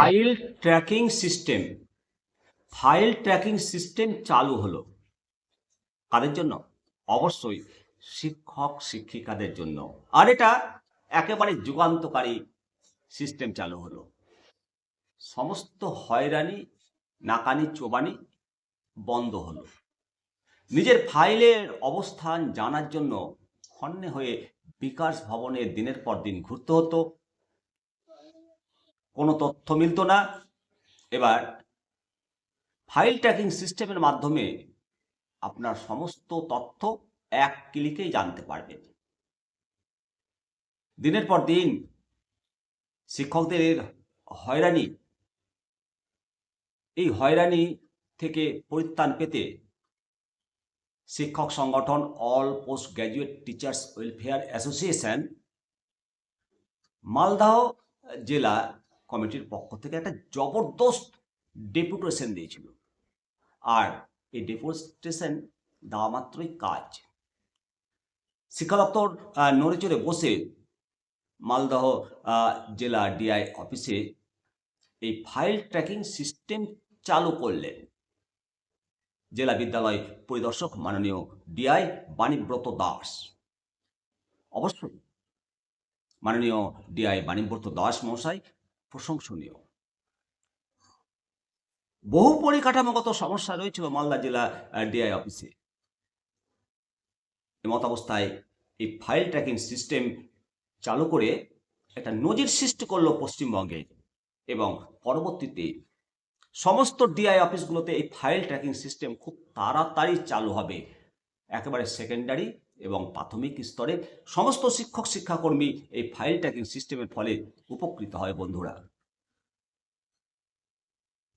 File tracking system file tracking system চালু হলো। কাদের জন্য? অবশ্যই শিক্ষক শিক্ষিকাদের জন্য। আর এটা একেবারে যুগান্তকারী সিস্টেম চালু হলো। সমস্ত হয়রানি, নাকানি, চোবানি বন্ধ হলো। নিজের ফাইলের অবস্থান জানার জন্য হন্যে হয়ে বিকাশ ভবনে দিনের পর দিন ঘুরতে হতো। কোনো তথ্য মিলতো না। এবার ফাইল ট্র্যাকিং সিস্টেমের মাধ্যমে আপনার সমস্ত তথ্য এক ক্লিকেই জানতে পারবেন দিনের পর দিন শিক্ষকদের হয়রানি, এই হয়রানি থেকে পরিত্রাণ পেতে শিক্ষক সংগঠন all post graduate teachers welfare association Malda জেলা কমিটির পক্ষ থেকে একটা জবরদস্ত ডেপুটেশন দিয়েছিল। আর এই ডেপুটেশন দেওয়া মাত্রই কাজ। শিক্ষা দপ্তর আহ, নড়ে চড়ে বসে মালদহ জেলা ডিআই অফিসে এই ফাইল ট্র্যাকিং সিস্টেম চালু করলেন। জেলা বিদ্যালয় পরিদর্শক মাননীয় ডিআই বাণীব্রত দাস। অবশ্যই মাননীয় ডিআই বাণীব্রত দাস মহাশয় প্রশংসনীয়। বহু পরিকাঠামোগত সমস্যা রয়েছিল মালদা জেলা ডিআই অফিসে। এমত অবস্থায় এই ফাইল ট্র্যাকিং সিস্টেম চালু করে একটা নজির সৃষ্টি করল পশ্চিমবঙ্গে এবং পরবর্তীতে সমস্ত ডিআই অফিসগুলোতে এই ফাইল ট্র্যাকিং সিস্টেম খুব তাড়াতাড়ি চালু হবে। একেবারে সেকেন্ডারি এবং প্রাথমিক স্তরে সমস্ত শিক্ষক, শিক্ষাকর্মী এই ফাইল ট্র্যাকিং সিস্টেমের ফলে উপকৃত হয় বন্ধুরা।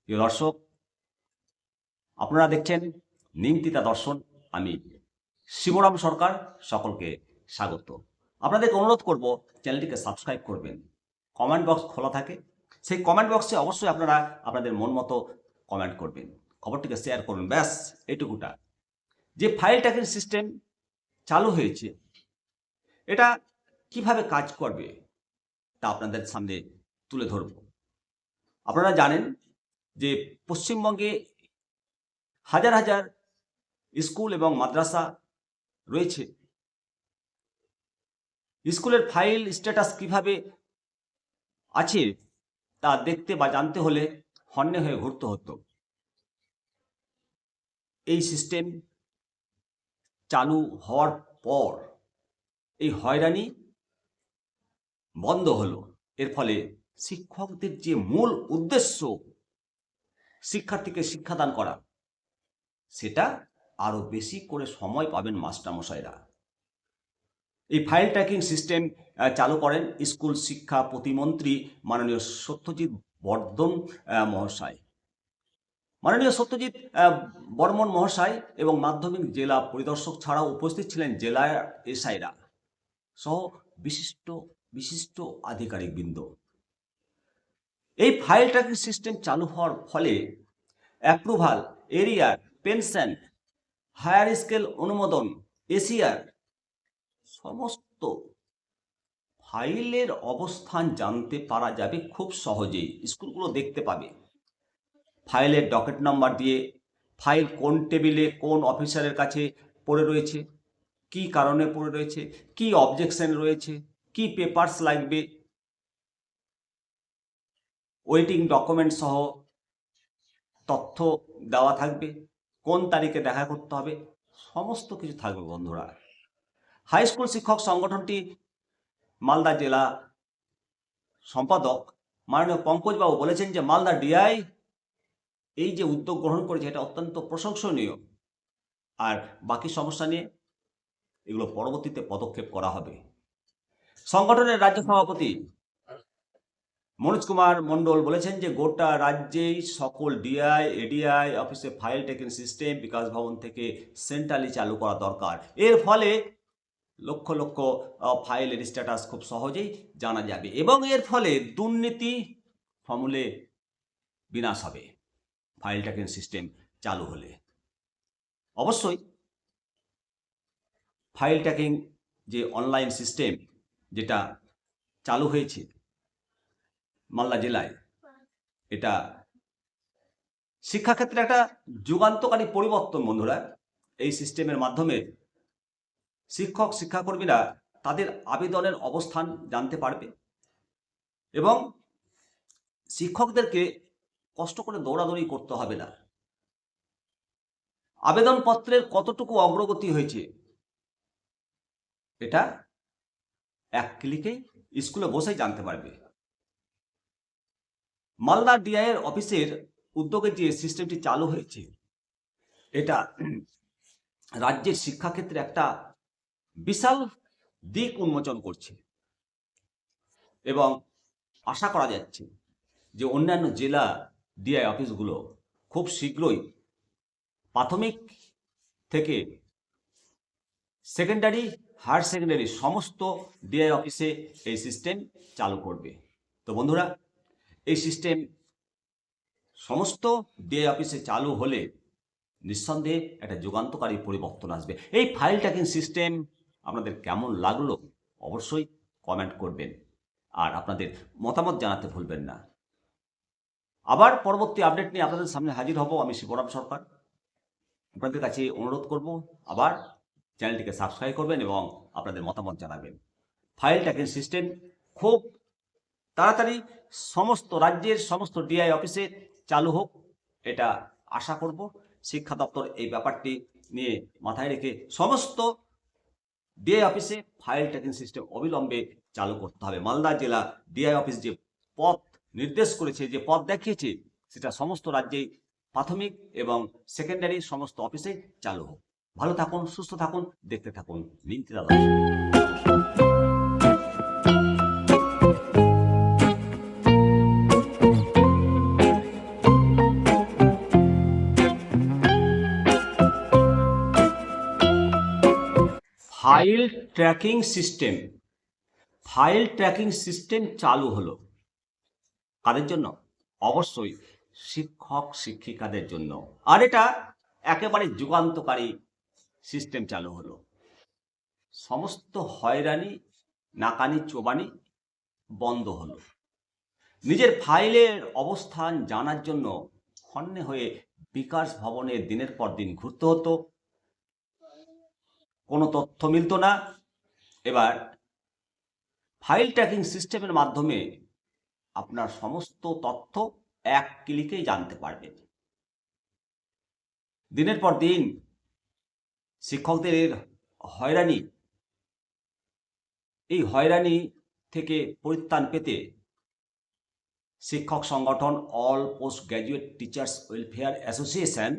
প্রিয় দর্শক, আপনারা দেখছেন নিমতিতা দর্শন। আমি শিবরাম সরকার, সকলকে স্বাগত। আপনাদেরকে অনুরোধ করব, চ্যানেলটিকে সাবস্ক্রাইব করবেন। কমেন্ট বক্স খোলা থাকে। সেই কমেন্ট বক্সে অবশ্যই আপনারা আপনাদের মন মতো কমেন্ট করবেন। খবরটিকে শেয়ার করুন, ব্যাস এইটুকুটা যে ফাইল ট্র্যাকিং সিস্টেম চালু হয়েছে, এটা কীভাবে কাজ করবে তা আপনাদের সামনে তুলে ধরব। আপনারা জানেন যে পশ্চিমবঙ্গে হাজার হাজার স্কুল এবং মাদ্রাসা রয়েছে। স্কুলের ফাইল স্ট্যাটাস কীভাবে আছে তা দেখতে বা জানতে হলে হন্যে হয়ে ঘুরতে হতো। এই সিস্টেম চালু হওয়ার পর এই হয়রানি বন্ধ হলো। এর ফলে শিক্ষকদের যে মূল উদ্দেশ্য শিক্ষার্থীকে শিক্ষাদান করা, সেটা আরও বেশি করে সময় পাবেন মাস্টারমশাইরা। এই ফাইল ট্র্যাকিং সিস্টেম চালু করেন স্কুল শিক্ষা প্রতিমন্ত্রী মাননীয় সত্যজিৎ বর্ধন মহাশয়। মাননীয় সত্যজিৎ বর্মন মহাশয় এবং মাধ্যমিক জেলা পরিদর্শক ছাড়াও উপস্থিত ছিলেন জেলার এসআইরা সহ বিশিষ্ট বিশিষ্ট আধিকারিকবৃন্দ। এই ফাইল ট্র্যাকিং সিস্টেম চালু হওয়ার ফলে approval arrear pension higher scale অনুমোদন এসিআর সমস্ত ফাইলের অবস্থান জানতে পারা যাবে খুব সহজেই। স্কুলগুলো দেখতে পাবে। ফাইলের ডকেট নাম্বার দিয়ে ফাইল কোন টেবিলে কোন অফিসারের কাছে পড়ে রয়েছে, কি কারণে পড়ে রয়েছে, কি অবজেকশন রয়েছে, কি পেপারস লাগবে ওয়েটিং ডকুমেন্ট সহ তথ্য দেওয়া থাকবে, কোন তারিখে দেখা করতে হবে, সমস্ত কিছু থাকবে বন্ধুরা। হাই স্কুল শিক্ষক সংগঠনটি মালদা জেলা সম্পাদক মাননীয় পঙ্কজবাবু বলেছেন যে, মালদা ডিআই এই যে উদ্যোগ গ্রহণ করেছে, এটা অত্যন্ত প্রশংসনীয়। আর বাকি সমস্যা নিয়ে এগুলো পরবর্তীতে পদক্ষেপ করা হবে। সংগঠনের রাজ্য সভাপতি মনোজ কুমার মণ্ডল বলেছেন যে, গোটা রাজ্যেই সকল ডিআই, এডিআই অফিসে file taking system, Bikash Bhavan থেকে সেন্ট্রালি চালু করা দরকার। এর ফলে লক্ষ লক্ষ ফাইলের স্ট্যাটাস খুব সহজেই জানা যাবে এবং এর ফলে দুর্নীতি সমূলে বিনাশ হবে। ফাইল ট্র্যাকিং সিস্টেম চালু হলে। অবশ্যই ফাইল ট্র্যাকিং যে অনলাইন সিস্টেম যেটা চালু হয়েছে মালদা জেলায়, এটা শিক্ষাক্ষেত্রে একটা যুগান্তকারী পরিবর্তন বন্ধুরা। এই সিস্টেমের মাধ্যমে শিক্ষক, শিক্ষাকর্মীরা তাদের আবেদনের অবস্থান জানতে পারবে এবং শিক্ষকদেরকে কষ্ট করে দৌড়াদৌড়ি করতে হবে না। আবেদনপত্রের কতটুকু অগ্রগতি হয়েছে, এটা এক ক্লিকেই স্কুলে বসেই জানতে পারবে। মালদা ডিআইয়ের অফিসের উদ্যোগে যে সিস্টেমটি চালু হয়েছে, এটা রাজ্যের শিক্ষাক্ষেত্রে একটা বিশাল দিক উন্মোচন করছে এবং আশা করা যাচ্ছে যে অন্যান্য জেলা ডিআই অফিসগুলো খুব শীঘ্রই প্রাথমিক থেকে সেকেন্ডারি হায়ার সেকেন্ডারি সমস্ত ডিআই অফিসে এই সিস্টেম চালু করবে। তো বন্ধুরা, এই সিস্টেম সমস্ত ডিআই অফিসে চালু হলে নিঃসন্দেহে একটা যুগান্তকারী পরিবর্তন আসবে। এই ফাইল ট্র্যাকিং সিস্টেম আপনাদের কেমন লাগল অবশ্যই কমেন্ট করবেন। আর আপনাদের মতামত জানাতে ভুলবেন না। আবার পরবর্তী আপডেট নিয়ে আপনাদের সামনে হাজির হব আমি শিবরাম সরকার। আপনাদের কাছে অনুরোধ করব, আবার চ্যানেলটিকে সাবস্ক্রাইব করবেন এবং আপনাদের মতামত জানাবেন। ফাইল ট্র্যাকিং সিস্টেম খুব তাড়াতাড়ি সমস্ত রাজ্যের সমস্ত ডিআই অফিসে চালু হোক, এটা আশা করব। শিক্ষা দপ্তর এই ব্যাপারটি নিয়ে মাথায় রেখে সমস্ত ডিআই অফিসে ফাইল ট্র্যাকিং সিস্টেম অবিলম্বে চালু করতে হবে। মালদা জেলা ডিআই অফিস যে পথ নির্দেশ করেছে, যে পথ দেখিয়েছে, সেটা সমস্ত রাজ্যেই প্রাথমিক এবং সেকেন্ডারি সমস্ত অফিসে চালু হোক। ভালো থাকুন, সুস্থ থাকুন, দেখতে থাকুন মিন্তি দাদা। File tracking system file tracking system চালু হলো। কাদের জন্য? অবশ্যই শিক্ষক শিক্ষিকাদের জন্য। আর এটা একেবারে যুগান্তকারী সিস্টেম চালু হলো। সমস্ত হয়রানি, নাকানি, চোবানি বন্ধ হলো। নিজের ফাইলের অবস্থান জানার জন্য হন্যে হয়ে বিকাশ ভবনে দিনের পর দিন ঘুরতে হতো। কোনো তথ্য মিলতো না। এবার ফাইল ট্র্যাকিং সিস্টেমের মাধ্যমে আপনার সমস্ত তথ্য এক ক্লিকেই জানতে পারবেন দিনের পর দিন শিক্ষকদের হয়রানি, এই হয়রানি থেকে পরিত্রাণ পেতে শিক্ষক সংগঠন all post graduate teachers welfare association